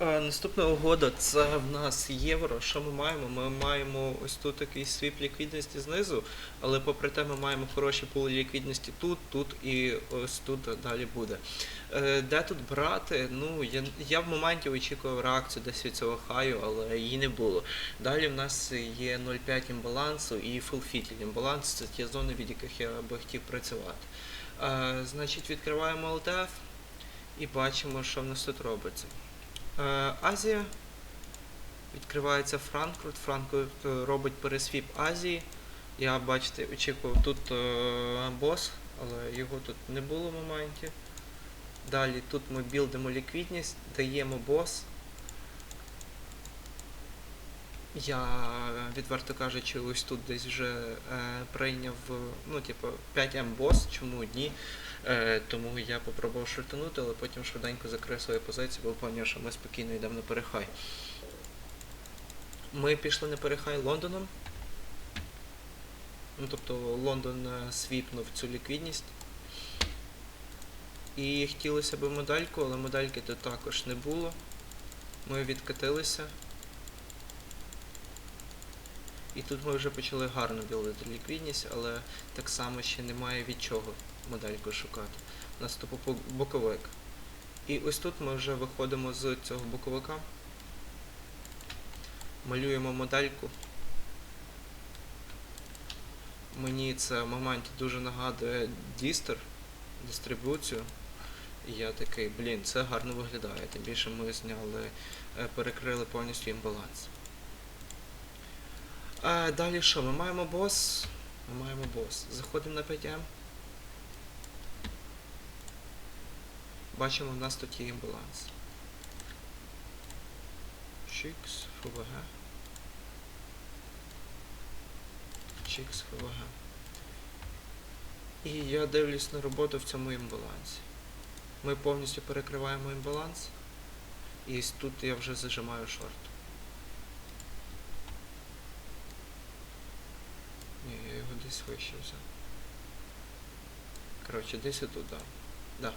Е, Наступна угода це в нас євро. Що ми маємо? Ми маємо ось тут такий свіп ліквідності знизу, але попри те ми маємо хороші пули ліквідності тут, тут і ось тут далі буде. Е, Де тут брати? Ну я, я в моменті очікував реакцію десь від цього хаю, але її не було. Далі в нас є 0,5 імбалансу і фулфітіль імбаланс це ті зони, від яких я би хотів працювати. Е, Значить, відкриваємо LTF і бачимо, що в нас тут робиться. Е, Азія. Відкривається Франкфурт. Франкфурт е, робить пересвіп Азії. Я, бачите, очікував тут е, бос, але його тут не було в моменті. Далі тут ми білдимо ліквідність, даємо бос. Я, відверто кажучи, ось тут десь вже е, прийняв, ну, типу, 5М бос, чому ні. Е, тому я попробував шортанути, але потім швиденько закрив свою позицію, бо поняв, що ми спокійно йдемо на перехай. Ми пішли на перехай Лондоном. Ну, тобто Лондон е, свіпнув цю ліквідність. І хотілося б модельку, але модельки тут також не було. Ми відкатилися. І тут ми вже почали гарно білити ліквідність, але так само ще немає від чого модельку шукати. У нас тупо боковик. І ось тут ми вже виходимо з цього боковика. Малюємо модельку. Мені це в моменті дуже нагадує дістер, дистрибуцію. І я такий, блін, це гарно виглядає. Тим більше ми зняли, е, перекрили повністю імбаланс. А далі що? Ми маємо бос. Ми маємо бос. Заходимо на 5М. Бачимо, в нас тут є імбаланс. Чікс, ФВГ. Чікс, ФВГ. І я дивлюсь на роботу в цьому імбалансі. Ми повністю перекриваємо імбаланс. І тут я вже зажимаю шорт. Ні, я його десь вище взяв. Коротше, десь отут, да. Да.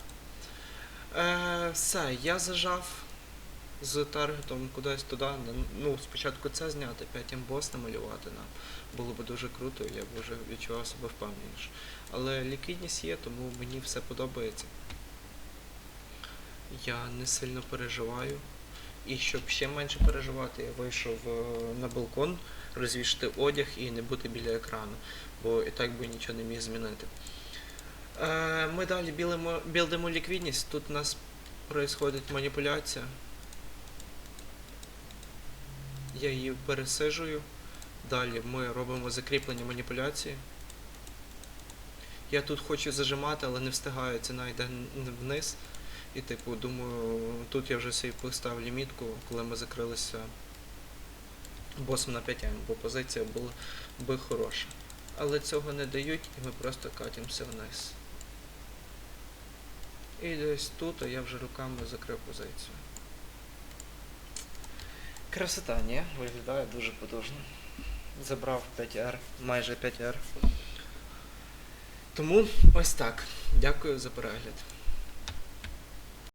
Е, все, я зажав з таргетом кудись туди. Ну, спочатку це зняти, потім бос намалювати нам. Було б дуже круто, я б вже відчував себе впевненіше. Але ліквідність є, тому мені все подобається. Я не сильно переживаю. І щоб ще менше переживати, я вийшов е, на балкон, розвішати одяг і не бути біля екрану, бо і так би нічого не міг змінити. Е, Ми далі білимо, білдимо ліквідність. Тут у нас відбувається маніпуляція. Я її пересижую. Далі ми робимо закріплення маніпуляції. Я тут хочу зажимати, але не встигаю, ціна йде вниз. І типу, думаю, тут я вже собі поставив лімітку, коли ми закрилися босом на 5 бо позиція була би хороша. Але цього не дають і ми просто катимося вниз. І десь тут, а я вже руками закрив позицію. Красота, ні? Виглядає дуже потужно. Забрав 5R, майже 5R. Тому ось так. Дякую за перегляд.